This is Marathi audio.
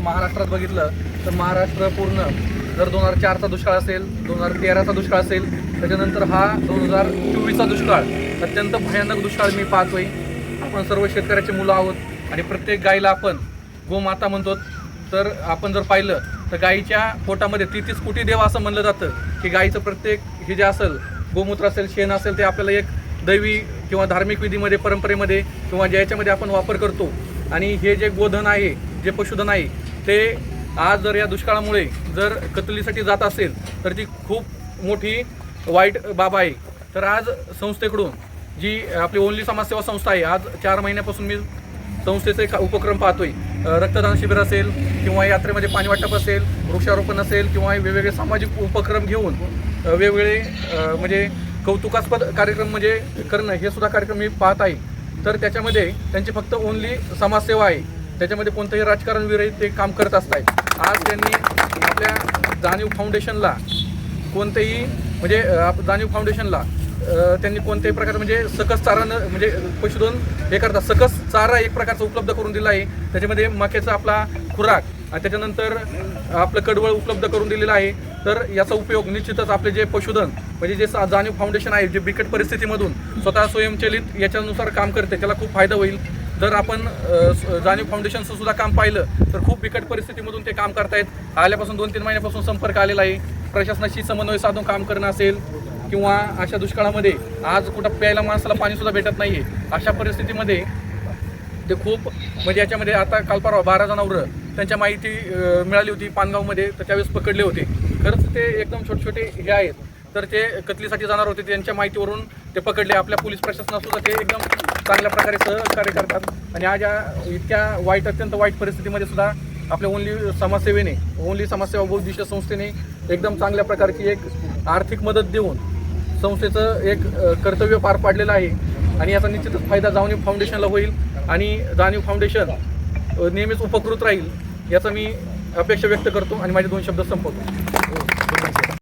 महाराष्ट्रात बघितलं तर महाराष्ट्र पूर्ण जर दोन हजार चारचा दुष्काळ असेल दोन हजार तेराचा दुष्काळ असेल त्याच्यानंतर हा दोन हजार चोवीसचा दुष्काळ अत्यंत भयानक दुष्काळ मी पाहतोय. आपण सर्व शेतकऱ्याचे मुलं आहोत आणि प्रत्येक गाईला आपण गोमाता म्हणतो. तर आपण जर पाहिलं तर गाईच्या पोटामध्ये ती तीस कोटी देव असं म्हणलं जातं की गाईचं प्रत्येक हे जे असेल गोमूत्र असेल शेण असेल ते आपल्याला एक दैवी किंवा धार्मिक विधीमध्ये परंपरेमध्ये किंवा ज्याच्यामध्ये आपण वापर करतो. आणि हे जे गोधन आहे जे पशुधन आहे ते आज जर या दुष्काळामुळे जर कतलीसाठी जात असेल तर ती खूप मोठी वाईट बाब आहे. तर आज संस्थेकडून जी आपली ओनली समाजसेवा संस्था आहे आज चार महिन्यापासून मी संस्थेचे उपक्रम पाहतोय. रक्तदान शिबिर असेल किंवा यात्रेमध्ये पाणी वाटप असेल वृक्षारोपण असेल किंवा वेगवेगळे सामाजिक उपक्रम घेऊन वेगवेगळे म्हणजे कौतुकास्पद कार्यक्रम म्हणजे करणं हे सुद्धा कार्यक्रम मी पाहत आहे. तर त्याच्यामध्ये त्यांची फक्त ओनली समाजसेवा आहे. त्याच्यामध्ये कोणतंही राजकारण विरहित ते काम करत असतात आज त्यांनी आपल्या जाणीव फाउंडेशनला कोणतेही म्हणजे आप- जाणीव फाउंडेशनला त्यांनी कोणत्याही प्रकार म्हणजे सकस चारा न म्हणजे पशुधन हे करतात. सकस चारा एक प्रकारचा उपलब्ध करून दिला आहे. त्याच्यामध्ये मक्याचा आपला खुराक आणि त्याच्यानंतर आपलं कडवळ उपलब्ध करून दिलेलं आहे. तर याचा उपयोग निश्चितच आपले जे पशुधन म्हणजे जे सा- जाणीव फाउंडेशन आहे जे बिकट परिस्थितीमधून स्वतः स्वयंचलित याच्यानुसार काम करते त्याला खूप फायदा होईल. जर आपण स- जाणीव फाउंडेशनचं सुद्धा काम पाहिलं तर खूप बिकट परिस्थितीमधून ते काम करतायत. आल्यापासून दोन तीन महिन्यापासून संपर्क आलेला आहे. प्रशासनाशी समन्वय साधून काम करणं असेल किंवा अशा दुष्काळामध्ये आज कुठं प्यायला माणसाला पाणीसुद्धा भेटत नाही आहे अशा परिस्थितीमध्ये ते खूप म्हणजे याच्यामध्ये आता काल परवा बारा जनावरं त्यांच्या माहिती मिळाली होती पानगावमध्ये तर त्यावेळेस पकडले होते. खरंच ते एकदम छोटे छोटे हे आहेत. तर ते कतलीसाठी जाणार होते त्यांच्या माहितीवरून ते पकडले. आपल्या पोलीस प्रशासनासुद्धा ते एकदम चांगल्या प्रकारे सहकार्य करतात. आणि आज या इतक्या वाईट अत्यंत वाईट परिस्थितीमध्ये सुद्धा आपल्या ओनली समाजसेवेने ओनली समाजसेवा बौद्धिष्य संस्थेने एकदम चांगल्या प्रकारची एक आर्थिक मदत देऊन संस्थेचं एक कर्तव्य पार पाडलेलं आहे. आणि याचा निश्चितच फायदा जाणीव फाउंडेशनला होईल आणि जाणीव फाउंडेशन नेहमीच उपकृत राहील याचा मी अपेक्षा व्यक्त करतो आणि माझे दोन शब्द संपवतो.